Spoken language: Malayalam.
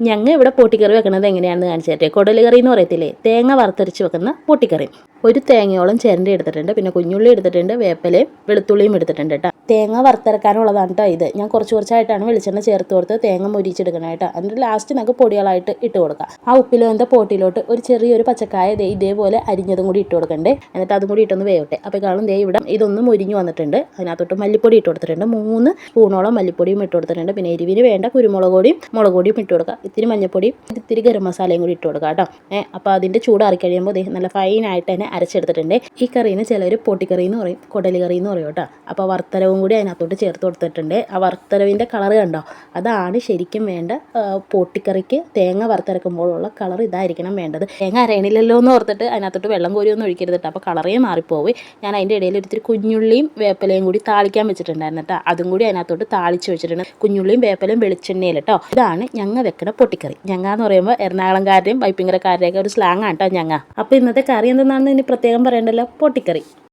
ഞങ്ങൾ ഇവിടെ പൊട്ടിക്കറി വെക്കുന്നത് എങ്ങനെയാണെന്ന് കാണിച്ചു തരട്ടെ. കുടൽ കറി എന്ന് പറയത്തില്ലേ? തേങ്ങ വറുത്തരച്ച് വെക്കുന്ന പൊട്ടിക്കറി. ഒരു തേങ്ങയോളം ചിരണ്ടി എടുത്തിട്ടുണ്ട്. പിന്നെ കുഞ്ഞുള്ളി എടുത്തിട്ടുണ്ട് വേപ്പലയും വെളുത്തുള്ളിയും എടുത്തിട്ടുണ്ട് കേട്ടോ തേങ്ങ വറുത്തിറക്കാനുള്ളതാണ് കേട്ടോ ഇത്. ഞാൻ കുറച്ച് കുറച്ചായിട്ടാണ് വെളിച്ചെണ്ണ ചേർത്ത് കൊടുത്ത് തേങ്ങ മുരിച്ചെടുക്കണം കേട്ടോ എന്നിട്ട് ലാസ്റ്റ് നമുക്ക് പൊടികളായിട്ട് ഇട്ട് കൊടുക്കാം. ആ ഉപ്പിൽ വന്ന പോട്ടിലോട്ട് ഒരു ചെറിയൊരു പച്ചക്കായ ദേ ഇതേപോലെ അരിഞ്ഞതും കൂടി ഇട്ട് കൊടുക്കണ്ടേ. എന്നിട്ട് അതും കൂടി ഇട്ടൊന്ന് വേവട്ടെ. അപ്പോൾ കാണും ദേ ഇവിടെ ഇതൊന്ന് മുരിഞ്ഞ് വന്നിട്ടുണ്ട്. അതിനകത്തോട്ട് മല്ലിപ്പൊടി ഇട്ട് കൊടുത്തിട്ടുണ്ട്. മൂന്ന് സ്പൂണോളം മല്ലിപ്പൊടിയും ഇട്ട് കൊടുത്തിട്ടുണ്ട്. പിന്നെ എരിവിന് വേണ്ട കുരുമുളക് പൊടിയും മുളക് പൊടിയും ഇട്ട് കൊടുക്കുക ഇത്തിരി മഞ്ഞപ്പൊടിയും ഇത്തിരി ഗരം മസാലയും കൂടി ഇട്ട് കൊടുക്കുക കേട്ടോ ഏഹ് അപ്പോൾ അതിന്റെ ചൂടാറി കഴിയുമ്പോൾ ദേ നല്ല ഫൈനായിട്ട് തന്നെ അരച്ചെടുത്തിട്ടുണ്ട്. ഈ കറീന് ചിലർ പൊട്ടിക്കറി എന്ന് പറയും കൊടലി കറി എന്ന് പറയും കേട്ടോ അപ്പോൾ വറുത്തരവും കൂടി അതിനകത്തോട്ട് ചേർത്ത് കൊടുത്തിട്ടുണ്ട്. ആ വറുത്തരവിന്റെ കളർ കണ്ടോ? അതാണ് ശരിക്കും വേണ്ട പൊട്ടിക്കറിക്ക് തേങ്ങ വറുത്തരക്കുമ്പോഴുള്ള കളർ ഇതായിരിക്കണം വേണ്ടത്. തേങ്ങ അരയണില്ലല്ലോ എന്ന് ഓർത്തിട്ട് അതിനകത്തോട്ട് വെള്ളം കോരിയൊന്നും ഒഴിക്കരുത് കേട്ടോ. അപ്പോൾ കളറേ മാറിപ്പോയി ഞാൻ അതിന്റെ ഇടയിൽ ഒരിത്തിരി കുഞ്ഞുള്ളിയും വേപ്പലയും കൂടി താളിക്കാൻ വെച്ചിട്ടുണ്ടായിരുന്നു കേട്ടോ. അതും കൂടി അതിനകത്തോട്ട് താളിച്ച് വെച്ചിട്ടുണ്ട്. കുഞ്ഞുള്ളിയും വേപ്പലയും വെളിച്ചെണ്ണയിൽ കേട്ടോ. ഇതാണ് ഞങ്ങ വെക്കുന്ന പൊട്ടിക്കറി. ഞങ്ങ എന്ന് പറയുമ്പോൾ എറണാകുളംകാരുടെയും വൈപ്പിങ്ങരക്കാരുടെയൊക്കെ ഒരു സ്ലാങ്ങാണ് കേട്ടോ ഞങ്ങ. അപ്പോൾ ഇന്നത്തെ കറി എന്തെന്നാണെന്ന് ഇനി പ്രത്യേകം പറയണ്ടല്ലോ? പൊട്ടിക്കറി.